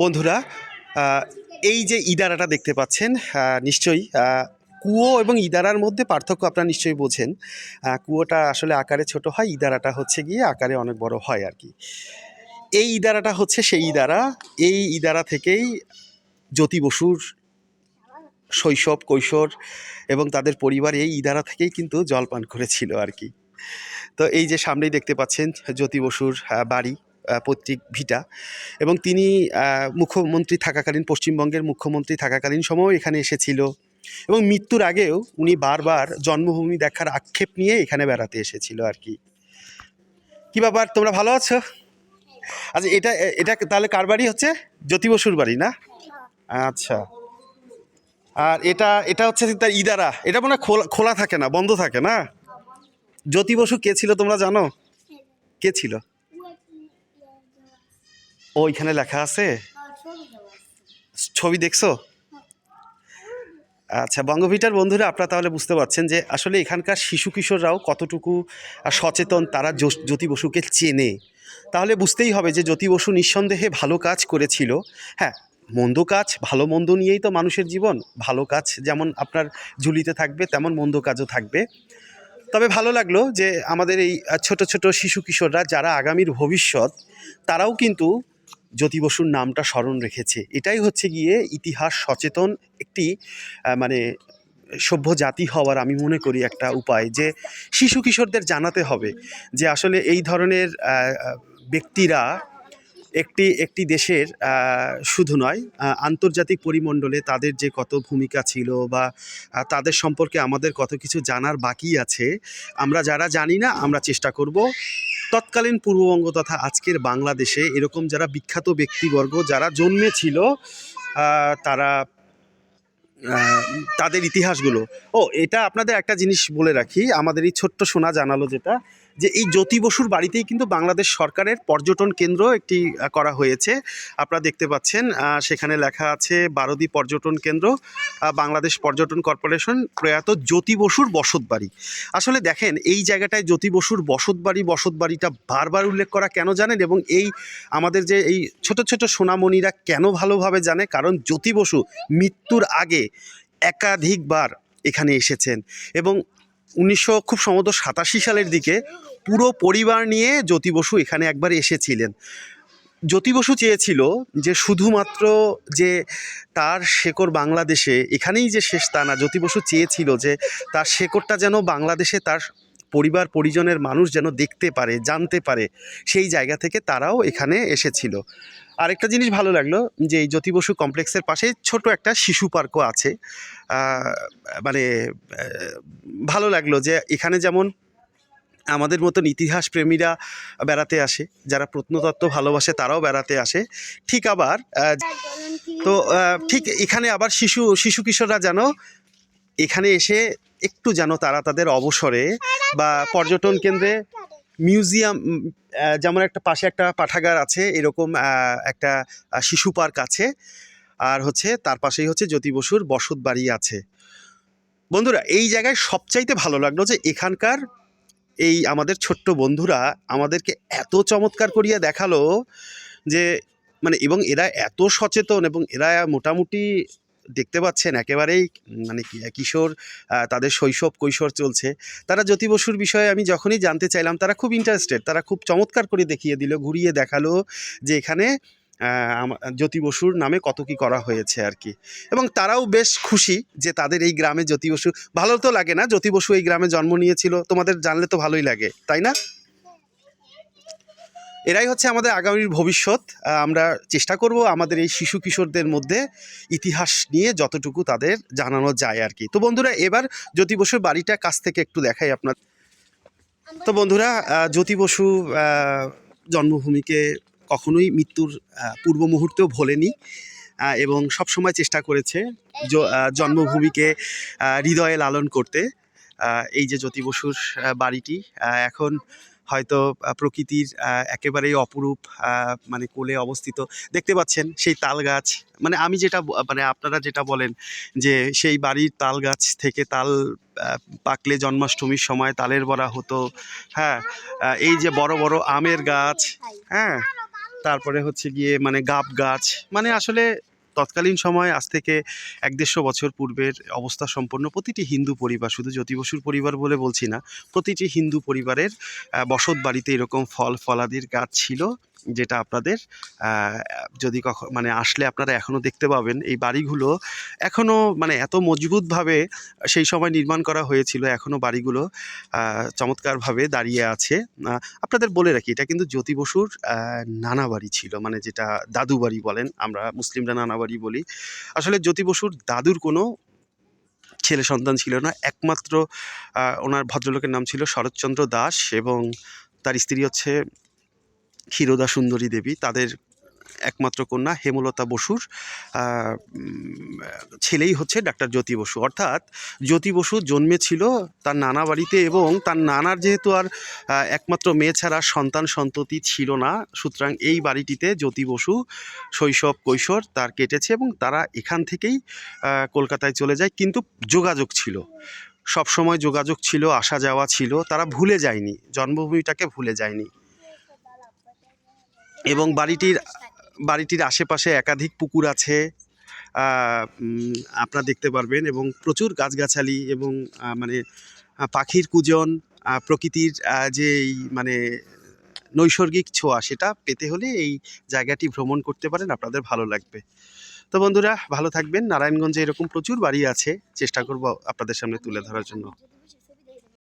বন্ধুরা এই যে ইদারাটা দেখতে পাচ্ছেন নিশ্চয়ই কুয়ো এবং ইদারার মধ্যে পার্থক্য আপনারা নিশ্চয়ই বোঝেন। কুয়োটা আসলে আকারে ছোট হয়, ইদারাটা হচ্ছে গিয়ে আকারে অনেক বড় হয় আর কি। এই ইদারাটা হচ্ছে সেই ইদারা। এই ইদারা থেকেই জ্যোতি বসুর শৈশব, কৈশোর এবং তাদের পরিবার এই ইদারা থেকেই কিন্তু জল পান করেছিল আর কি। তো এই যে সামনেই দেখতে পাচ্ছেন জ্যোতি বসুর বাড়ি। পৈতৃক ভিটা। এবং তিনি মুখ্যমন্ত্রী থাকাকালীন, পশ্চিমবঙ্গের মুখ্যমন্ত্রী থাকাকালীন সময়ও এখানে এসেছিল। এবং মৃত্যুর আগেও উনি বারবার জন্মভূমি দেখার আক্ষেপ নিয়ে এখানে বেড়াতে এসেছিল আর কি। কি ব্যাপার, তোমরা ভালো আছো? আচ্ছা এটা এটা তাহলে কার বাড়ি হচ্ছে? জ্যোতি বসুর বাড়ি না? আচ্ছা। আর এটা এটা হচ্ছে তার ইদারা। এটা মনে খোলা খোলা থাকে না, বন্ধ থাকে না? জ্যোতি বসু কে ছিল তোমরা জানো? কে ছিল? ও এখানে লেখা আছে? ছবি দেখছ? আচ্ছা বঙ্গভিটার বন্ধুরা আপনারা তাহলে বুঝতে পারছেন যে আসলে এখানকার শিশু কিশোররাও কতটুকু সচেতন তারা জ্যোতি বসুকে চেনে। তাহলে বুঝতেই হবে যে জ্যোতি বসু নিঃসন্দেহে ভালো কাজ করেছিল। হ্যাঁ মন্দ কাজ ভালো মন্দ নিয়েই তো মানুষের জীবন। ভালো কাজ যেমন আপনার ঝুলিতে থাকবে তেমন মন্দ কাজও থাকবে। তবে ভালো লাগল যে আমাদের এই ছোট ছোট শিশু কিশোররা যারা আগামীর ভবিষ্যৎ তারাও কিন্তু জ্যোতি বসুর নামটা স্মরণ রেখেছে। এটাই হচ্ছে গিয়ে ইতিহাস সচেতন একটি মানে সভ্য জাতি হওয়ার আমি মনে করি একটা উপায় যে শিশু কিশোরদের জানাতে হবে যে আসলে এই ধরনের ব্যক্তিরা একটি একটি দেশের শুধু নয় আন্তর্জাতিক পরিমণ্ডলে তাদের যে কত ভূমিকা ছিল বা তাদের সম্পর্কে আমাদের কত কিছু জানার বাকি আছে, আমরা যারা জানি না, আমরা চেষ্টা করব তৎকালীন পূর্ববঙ্গ তথা আজকের বাংলাদেশে এরকম যারা বিখ্যাত ব্যক্তিবর্গ যারা জন্মেছিল তারা তাদের ইতিহাসগুলো। ও, এটা আপনাদের একটা জিনিস বলে রাখি, আমাদের এই ছোট্ট সোনা জানালো যেটা যে এই জ্যোতি বসুর বাড়িতেই কিন্তু বাংলাদেশ সরকারের পর্যটন কেন্দ্র একটি করা হয়েছে। আপনারা দেখতে পাচ্ছেন সেখানে লেখা আছে বারোদি পর্যটন কেন্দ্র বাংলাদেশ পর্যটন কর্পোরেশন প্রয়াত জ্যোতি বসুর বসত বাড়ি। আসলে দেখেন, এই জায়গাটায় জ্যোতি বসুর বসত বাড়ি, বসত বাড়িটা বারবার উল্লেখ করা কেন জানেন? এবং এই আমাদের যে এই ছোট ছোট সোনামণিরা কেন ভালোভাবে জানে? কারণ জ্যোতি বসু মৃত্যুর আগে একাধিকবার এখানে এসেছেন। এবং উনিশশো খুব সম্ভবত সাতাশি সালের দিকে পুরো পরিবার নিয়ে জ্যোতি বসু এখানে একবার এসেছিলেন। জ্যোতি বসু চেয়েছিল যে শুধুমাত্র যে তার শেকড় বাংলাদেশে এখানেই যে শেষ তা না, জ্যোতি বসু চেয়েছিল যে তার শেকড়টা যেন বাংলাদেশে তার পরিবার, পরিজনের মানুষ যেন দেখতে পারে, জানতে পারে, সেই জায়গা থেকে তারাও এখানে এসেছিল। আরেকটা জিনিস ভালো লাগল যে এই জ্যোতি বসু কমপ্লেক্সের পাশে ছোট একটা শিশু পার্কও আছে। মানে ভালো লাগল যে এখানে যেমন আমাদের মতন ইতিহাস প্রেমীরা বেড়াতে আসে, যারা প্রত্নতত্ত্ব ভালোবাসে তারাও বেড়াতে আসে। ঠিক আবার তো ঠিক এখানে আবার শিশু শিশু কিশোররা যেন এখানে এসে একটু যেন তারা তাদের অবসরে বা পর্যটন কেন্দ্রে মিউজিয়াম যেমন একটা পাশে একটা পাঠাগার আছে, এরকম একটা শিশু পার্ক আছে। আর হচ্ছে তার পাশেই হচ্ছে জ্যোতি বসুর বসত বাড়ি আছে। বন্ধুরা, এই জায়গায় সবচাইতে ভালো লাগল যে এখানকার এই আমাদের ছোট্ট বন্ধুরা আমাদেরকে এত চমৎকার করিয়া দেখাল যে মানে এবং এরা এত সচেতন এবং এরা মোটামুটি দেখতে পাচ্ছেন একেবারেই মানে কিশোর তাদের শৈশব কৈশোর চলছে। তারা জ্যোতি বসুর বিষয়ে আমি যখনই জানতে চাইলাম, তারা খুব ইন্টারেস্টেড তারা খুব চমৎকার করে দেখিয়ে দিল, ঘুরিয়ে দেখাল যে এখানে জ্যোতি বসুর নামে কত কি করা হয়েছে আর কি। এবং তারাও বেশ খুশি যে তাদের এই গ্রামে জ্যোতি বসু, ভালো তো লাগে না, জ্যোতি বসু এই গ্রামে জন্ম নিয়েছিল, তোমাদের জানলে তো ভালোই লাগে, তাই না? এরাই হচ্ছে আমাদের আগামীর ভবিষ্যৎ আমরা চেষ্টা করব আমাদের এই শিশু কিশোরদের মধ্যে ইতিহাস নিয়ে যতটুকু তাদের জানানো যায় আর কি। তো বন্ধুরা, এবার জ্যোতি বসুর বাড়িটা কাছ থেকে একটু দেখাই আপনার তো বন্ধুরা জ্যোতি বসু জন্মভূমিকে কখনোই মৃত্যুর পূর্ব মুহূর্তেও ভোলেনি এবং সবসময় চেষ্টা করেছে জন্মভূমিকে হৃদয়ে লালন করতে। এই যে জ্যোতি বসুর বাড়িটি এখন হয়তো প্রকৃতির একেবারেই অপরূপ মানে কোলে অবস্থিত। দেখতে পাচ্ছেন সেই তাল গাছ মানে আমি যেটা মানে আপনারা যেটা বলেন যে সেই বাড়ির তাল গাছ থেকে তাল পাকলে জন্মাষ্টমীর সময় তালের বড়া হতো। হ্যাঁ এই যে বড় বড় আমের গাছ হ্যাঁ তারপরে হচ্ছে গিয়ে মানে গাব গাছ মানে আসলে তৎকালীন সময়, আজ থেকে এক দেড়শো বছর পূর্বের অবস্থা সম্পন্ন প্রতিটি হিন্দু পরিবার, শুধু জ্যোতি বসুর পরিবার বলে বলছি না, প্রতিটি হিন্দু পরিবারের বসত বাড়িতে এরকম ফল, ফলাদির গাছ ছিল। যেটা আপনাদের যদি কখন মানে আসলে আপনারা এখনও দেখতে পাবেন, এই বাড়িগুলো এখনও মানে এত মজবুতভাবে সেই সময় নির্মাণ করা হয়েছিল এখনও বাড়িগুলো চমৎকারভাবে দাঁড়িয়ে আছে। আপনাদের বলে রাখি, এটা কিন্তু জ্যোতি বসুর নানা বাড়ি ছিল মানে যেটা দাদু বাড়ি বলেন, আমরা মুসলিমরা নানা বাড়ি বলি। আসলে জ্যোতি বসুর দাদুর কোনো ছেলে সন্তান ছিল না, একমাত্র ওনার ভদ্রলোকের নাম ছিল শরৎচন্দ্র দাস এবং তার স্ত্রী হচ্ছে ক্ষীরোদা সুন্দরী দেবী, তাদের একমাত্র কন্যা হেমলতা বসুর ছেলেই হচ্ছে ডাক্তার জ্যোতি বসু। অর্থাৎ জ্যোতি বসু জন্মেছিল তার নানা বাড়িতে এবং তার নানার যেহেতু আর একমাত্র মেয়ে ছাড়া সন্তান সন্ততি ছিল না, সুতরাং এই বাড়িটিতে জ্যোতি বসু, শৈশব, কৈশোর তার কেটেছে এবং তারা এখান থেকেই কলকাতায় চলে যায়। কিন্তু যোগাযোগ ছিল। সব সময় যোগাযোগ ছিল আসা যাওয়া ছিল। তারা ভুলে যায়নি। জন্মভূমিটাকে ভুলে যায়নি। এবং বাড়িটির বাড়িটির আশেপাশে একাধিক পুকুর আছে আপনারা দেখতে পারবেন এবং প্রচুর গাছগাছালি এবং মানে পাখির কুজন প্রকৃতির যে মানে নৈসর্গিক ছোঁয়া সেটা পেতে হলে এই জায়গাটি ভ্রমণ করতে পারেন, আপনাদের ভালো লাগবে। তো বন্ধুরা, ভালো থাকবেন। নারায়ণগঞ্জে এরকম প্রচুর বাড়ি আছে, চেষ্টা করব আপনাদের সামনে তুলে ধরার জন্য।